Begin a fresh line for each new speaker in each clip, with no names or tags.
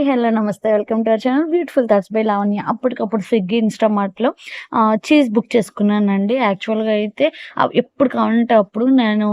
Hi hello నమస్తే. Welcome to our channel beautiful thoughts by Lavanya. అప్పటికప్పుడు Swiggy ఇన్స్టామార్ట్లో cheese book చేసుకున్నానండి. యాక్చువల్గా అయితే ఎప్పుడు కావాలంటే అప్పుడు నేను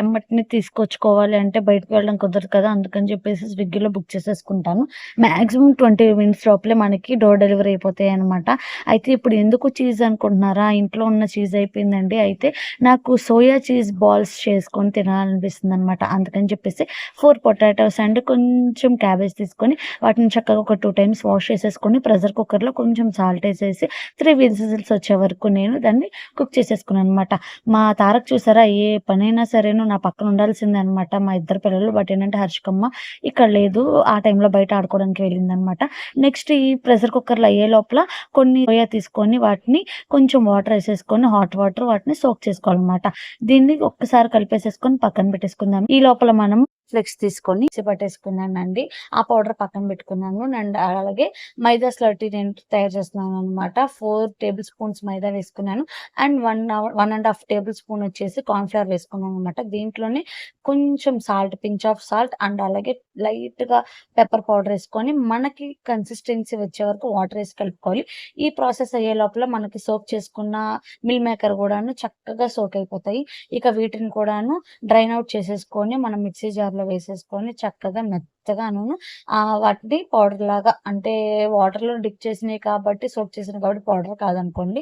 ఎమ్మటిని తీసుకొచ్చుకోవాలి అంటే బయటకు వెళ్ళడం కుదరదు కదా. అందుకని చెప్పేసి స్విగ్గీలో బుక్ చేసేసుకుంటాను. మ్యాక్సిమం ట్వంటీ మినిట్స్ లోపలే మనకి డోర్ డెలివరీ అయిపోతాయి అనమాట అయితే ఇప్పుడు ఎందుకు చీజ్ అనుకుంటున్నారా? ఇంట్లో ఉన్న చీజ్ అయిపోయిందండి. అయితే నాకు సోయా చీజ్ బాల్స్ చేసుకొని తినాలనిపిస్తుంది అనమాట అందుకని చెప్పేసి ఫోర్ పొటాటోస్ అండ్ కొంచెం క్యాబేజ్ తీసుకొని వాటిని చక్కగా ఒక టూ టైమ్స్ వాష్ చేసేసుకొని ప్రెషర్ కుక్కర్లో కొంచెం సాల్ట్ వేసేసి త్రీ విజిల్స్ వచ్చే వరకు నేను దాన్ని కుక్ చేసేసుకున్నాను అనమాట మా తారక్ చూసారా ఏ పనైనా సరేను నా పక్కన ఉండాల్సిందే అనమాట మా ఇద్దరు పిల్లలు బట్ ఏంటంటే హర్షికమ్మ ఇక్కడ లేదు ఆ టైంలో బయట ఆడుకోవడానికి వెళ్ళింది అనమాట నెక్స్ట్ ఈ ప్రెషర్ కుక్కర్లో అయ్యే లోపల కొన్ని పోయా తీసుకొని వాటిని కొంచెం వాటర్ వేసేసుకొని హాట్ వాటర్ వాటిని సోక్ చేసుకోవాలన్నమాట. దీన్ని ఒక్కసారి కలిపేసేసుకొని పక్కన పెట్టేసుకుందాం. ఈ లోపల మనం ఫ్లెక్స్ తీసుకొని మిక్సీ పట్టేసుకున్నానండి. ఆ పౌడర్ పక్కన పెట్టుకున్నాను. అండ్ అలాగే మైదా స్లర్టీ నేను తయారు చేస్తున్నాను అనమాట ఫోర్ టేబుల్ స్పూన్స్ మైదా వేసుకున్నాను. And one one and half table spoon వచ్చేసి కార్న్ఫ్లవర్ వేసుకున్నాను అనమాట దీంట్లోనే కొంచెం salt pinch of salt and అలాగే లైట్గా పెప్పర్ పౌడర్ వేసుకొని మనకి కన్సిస్టెన్సీ వచ్చే వరకు వాటర్ వేసి కలుపుకోవాలి. ఈ ప్రాసెస్ అయ్యే లోపల మనకి సోక్ చేసుకున్న మిల్ మేకర్ కూడాను చక్కగా సోక్ అయిపోతాయి. ఇక వీటిని కూడాను డ్రైన్ అవుట్ చేసేసుకొని మనం మిక్సీ జార్లో వేసేసుకొని చక్కగా మెత్తగాను ఆ వాటిని పౌడర్ లాగా అంటే వాటర్లో డిప్ చేసినాయి కాబట్టి సోప్ చేసినాయి కాబట్టి పౌడర్ కాదనుకోండి.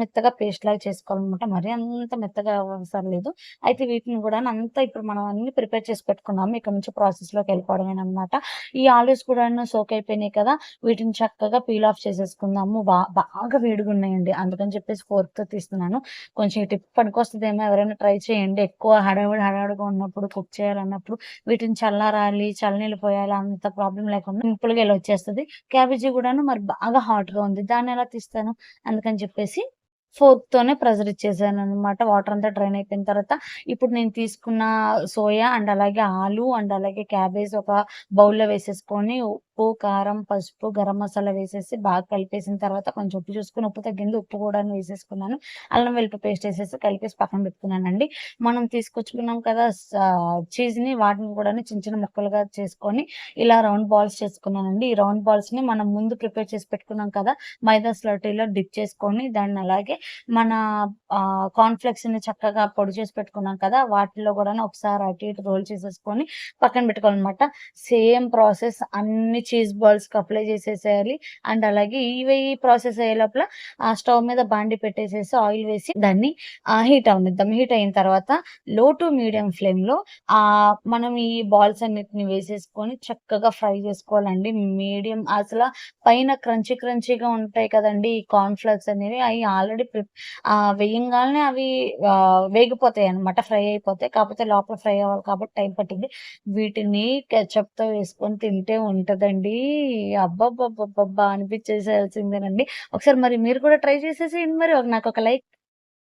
మెత్తగా పేస్ట్ లాగా చేసుకోవాలన్నమాట మరి అంత మెత్తగా అవసరం లేదు. అయితే వీటిని కూడా అంతా ఇప్పుడు మనం అన్ని ప్రిపేర్ చేసి పెట్టుకున్నాము. ఇక్కడ నుంచి ప్రాసెస్లోకి వెళ్ళిపోవడమే అనమాట ఈ ఆలూస్ కూడా సోక్ అయిపోయినాయి కదా వీటిని చక్కగా పీల్ ఆఫ్ చేసేసుకుందాము. బాగా వేడిగా ఉన్నాయండి అందుకని చెప్పేసి ఫోర్త్తో తీస్తున్నాను. కొంచెం ఈ టిప్ పనికొస్తుందేమో ఎవరైనా ట్రై చేయండి. ఎక్కువ హడావిడి హడావిడిగా ఉన్నప్పుడు కుక్ చేయాలన్నప్పుడు వీటిని చల్లారాలి చల్లనీళ్ళు పోయాలి అంత ప్రాబ్లం లేకుండా సింపుల్గా ఇలా వచ్చేస్తుంది. క్యాబేజీ కూడాను మరి బాగా హాట్గా ఉంది. దాన్ని ఎలా తీస్తాను అందుకని చెప్పేసి ఫోర్క్ తోనే ప్రెజర్ ఇచ్చేసాను అనమాట వాటర్ అంతా డ్రైన్ అయిపోయిన తర్వాత ఇప్పుడు నేను తీసుకున్న సోయా అండ్ అలాగే ఆలు అండ్ అలాగే క్యాబేజ్ ఒక బౌల్లో వేసేసుకొని ఉప్పు కారం పసుపు గరం మసాలా వేసేసి బాగా కలిపేసిన తర్వాత కొంచెం ఉప్పు చూసుకుని ఉప్పు తగ్గింది ఉప్పు కూడా వేసేసుకున్నాను. అల్లం వెల్లుల్లి పేస్ట్ వేసేసి కలిపేసి పక్కన పెట్టుకున్నానండి. మనం తీసుకొచ్చుకున్నాం కదా చీజ్ని వాటిని కూడా చిన్న చిన్న ముక్కలుగా చేసుకొని ఇలా రౌండ్ బాల్స్ చేసుకున్నానండి. ఈ రౌండ్ బాల్స్ని మనం ముందు ప్రిపేర్ చేసి పెట్టుకున్నాం కదా మైదా స్లర్టీలో డిప్ చేసుకొని దాన్ని అలాగే మన కాన్ఫ్లెక్స్ని చక్కగా పొడి చేసి పెట్టుకున్నాం కదా వాటిలో కూడా ఒకసారి అటు ఇటు రోల్ చేసేసుకొని పక్కన పెట్టుకోవాలన్నమాట. సేమ్ ప్రాసెస్ అన్ని చీజ్ బాల్స్కి అప్లై చేసేసేయాలి. అండ్ అలాగే ఇవి ప్రాసెస్ అయ్యే లోపల ఆ స్టవ్ మీద బాండి పెట్టేసేసి ఆయిల్ వేసి దాన్ని హీట్ అవనిద్దాం. హీట్ అయిన తర్వాత లో టు మీడియం ఫ్లేమ్లో ఆ మనం ఈ బాల్స్ అన్నిటిని వేసేసుకొని చక్కగా ఫ్రై చేసుకోవాలండి. మీడియం అసలు పైన క్రంచీ క్రంచీగా ఉంటాయి కదండి ఈ కార్న్ ఫ్లెక్స్ అనేవి. అవి ఆల్రెడీ ఆ వేయంగానే అవి వేగిపోతాయి అన్నమాట ఫ్రై అయిపోతాయి. కాకపోతే లోపల ఫ్రై అవ్వాలి కాబట్టి టైం పట్టింది. వీటిని ketchup తో వేసుకొని తింటే ఉంటదండి. అబ్బబ్బబ్బబ్బా అనిపించేసేయాల్సిందేనండి. ఒకసారి మరి మీరు కూడా ట్రై చేసేసేయండి మరి. ఒక- నాకు ఒక లైక్